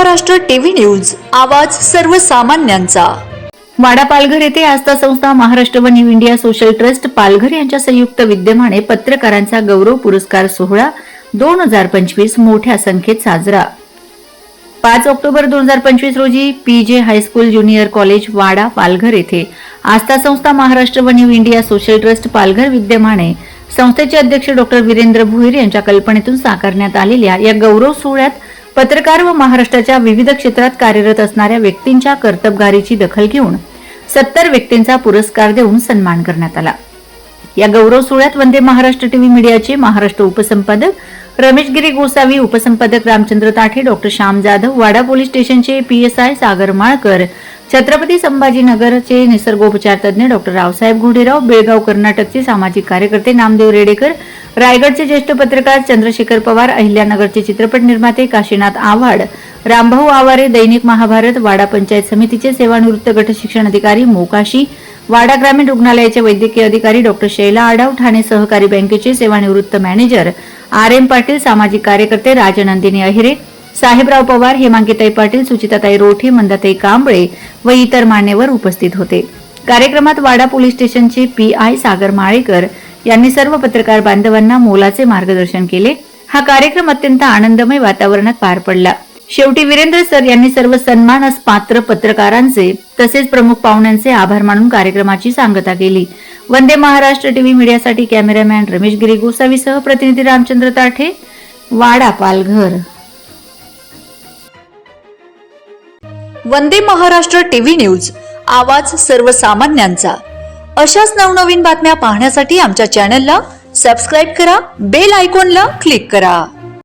Maharashtra TV news आवाज सर्वसामान्यांचा. वाडा पालघर येथे आस्था संस्था महाराष्ट्र व new India social trust Palghar यांच्या संयुक्त विद्यमाने पत्रकारांचा गौरव पुरस्कार सोहळा दोन हजार पंचवीस मोठ्या संख्येत साजरा. पाच ऑक्टोबर दोन हजार पंचवीस रोजी P J high school junior college Wada Palghar येथे आस्था संस्था महाराष्ट्र व new India social trust Palghar विद्यमाने संस्थेचे अध्यक्ष डॉक्टर वीरेंद्र भोईर यांच्या कल्पनेतून साकारण्यात आलेल्या या गौरव सोहळ्यात पत्रकार व महाराष्ट्राच्या विविध क्षेत्रात कार्यरत असणाऱ्या व्यक्तींच्या कर्तबगारीची दखल घेऊन सत्तर व्यक्तींचा पुरस्कार देऊन सन्मान करण्यात आला. या गौरव सोहळ्यात वंदे महाराष्ट्र टीव्ही मीडियाचे महाराष्ट्र उपसंपादक रमेशगिरी गोसावी उपसंपादक रामचंद्र ताठे डॉक्टर श्याम जाधव वाडा पोलीस स्टेशनचे पीएसआय सागर माळकर छत्रपती संभाजीनगरचे निसर्गोपचार तज्ञ डॉक्टर रावसाहेब घोडेराव बेळगाव कर्नाटकचे सामाजिक कार्यकर्ते नामदेव रेडेकर रायगडचे ज्येष्ठ पत्रकार चंद्रशेखर पवार अहिल्यानगरचे चित्रपट निर्माते काशीनाथ आव्हाड रामभाऊ आवारे दैनिक महाभारत वाडा पंचायत समितीचे सेवानिवृत्त गट शिक्षण अधिकारी मोकाशी वाडा ग्रामीण रुग्णालयाचे वैद्यकीय अधिकारी डॉक्टर शैला आडाव ठाणे सहकारी बँकेचे सेवानिवृत्त मॅनेजर आर एम पाटील सामाजिक कार्यकर्ते राजनंदिनी अहिरे साहेबराव पवार हेमांकिताई पाटील सुचिताताई रोठे मंदाताई कांबळे व इतर मान्यवर उपस्थित होते. कार्यक्रमात वाडा पोलीस स्टेशनचे पी आय सागर माळेकर यांनी सर्व पत्रकार बांधवांना मोलाचे मार्गदर्शन केले. हा कार्यक्रम अत्यंत आनंदमय वातावरणात पार पडला. शेवटी वीरेंद्र सर यांनी सर्व सन्मानस पात्र पत्रकारांचे तसेच प्रमुख पाहुण्यांचे आभार मानून कार्यक्रमाची सांगता केली. वंदे महाराष्ट्र टीव्ही मीडियासाठी कॅमेरामॅन रमेश गिरी गोसावीसह प्रतिनिधी रामचंद्र ताठे वाडा पालघर. वंदे महाराष्ट्र टीव्ही न्यूज आवाज सर्वसामान्यांचा. अशाच नवनवीन बातम्या पाहण्यासाठी आमच्या चॅनलला सबस्क्राईब करा बेल आयकॉनला क्लिक करा.